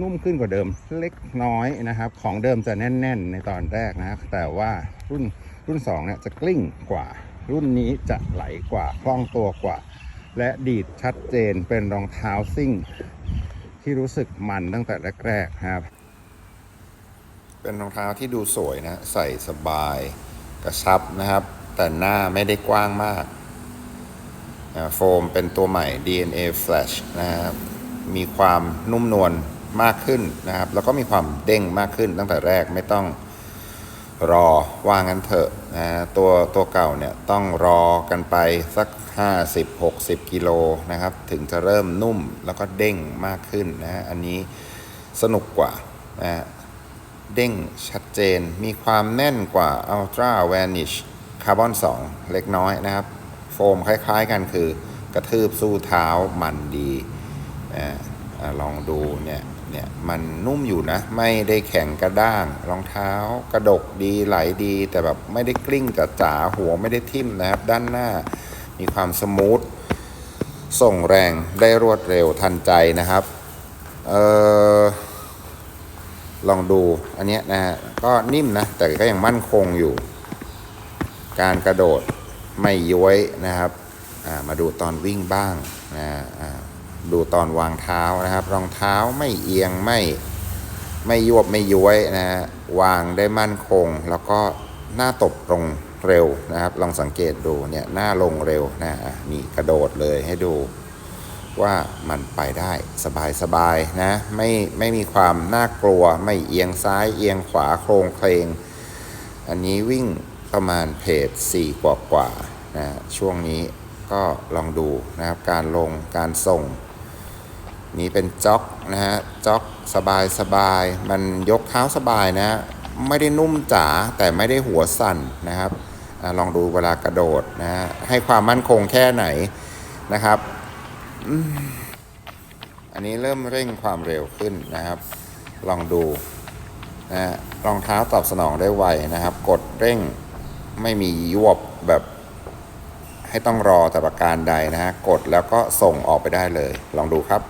นุ่มขึ้นกว่าเดิมเล็กน้อยนะครับ ของเดิมจะแน่น ๆ ในตอนแรกนะแต่ว่ารุ่นรุ่น2เนี่ยจะกลิ้งกว่า รุ่นนี้จะไหลกว่าคล่องตัวกว่า และดีดชัดเจนเป็นรองเท้าซิ่ง ที่รู้สึกมันตั้งแต่แรกๆครับ เป็นรองเท้าที่ดูสวยนะใส่สบายกระชับนะครับ แต่หน้าไม่ได้กว้างมากโฟมเป็นตัวใหม่ DNA Flash นะครับมีความนุ่มนวล มากขึ้นนะครับ แล้วก็มีความเด้งมากขึ้นตั้งแต่แรกไม่ต้องรอว่างั้นเถอะนะตัวตัวเก่าเนี่ยต้องรอกันไปสัก 50-60 กิโลนะครับ ถึงจะเริ่มนุ่มแล้วก็เด้งมากขึ้นนะอันนี้สนุกกว่านะเด้งชัดเจนมีความแน่นกว่า Ultra Vanish Carbon 2 เล็กน้อยนะครับ โฟมคล้ายๆกันคือกระทืบสู้เท้ามันดีอ่าอ่าลองดูเนี่ย เนี่ยมันนุ่มอยู่นะ ไม่ได้แข็งกระด้าง รองเท้ากระดกดีไหลดี แต่แบบไม่ได้กลิ้งจ๋าหัวไม่ได้ทิ่มนะครับ ด้านหน้ามีความสมูทส่งแรงได้รวดเร็วทันใจนะครับเออลองดูอันนี้นะฮะก็นิ่มนะ แต่ก็ยังมั่นคงอยู่ การกระโดดไม่ย้วยนะครับามาดูตอนวิ่งบ้างนะ ดูตอนวางเท้านะครับ รองเท้าไม่เอียงไม่ไม่ยวบไม่ย้วยนะฮะวางได้มั่นคง แล้วก็หน้าตบตรงเร็วนะครับ ลองสังเกตดูเนี่ยหน้าลงเร็วนะนี่กระโดดเลยให้ดูว่ามันไปได้สบายๆนะไม่ไม่มีความน่ากลัวไม่เอียงซ้ายเอียงขวาโครงเคลง อันนี้วิ่งประมาณเพจ4กว่ากว่านะช่วงนี้ก็ลองดูนะครับการลงการส่ง นี้เป็นจ็อกนะฮะจ็อกสบายสบายมันยกเท้าสบายนะไม่ได้นุ่มจ๋าแต่ไม่ได้หัวสั่นนะครับอลองดูเวลากระโดดนะฮะให้ความมั่นคงแค่ไหนนะครับอันนี้เริ่มเร่งความเร็วขึ้นนะครับ ลองดูนะฮะรองเท้าตอบสนองได้ไวนะครับ กดเร่งไม่มียวบแบบให้ต้องรอแต่ประการใดนะฮะ กดแล้วก็ส่งออกไปได้เลย ลองดูครับ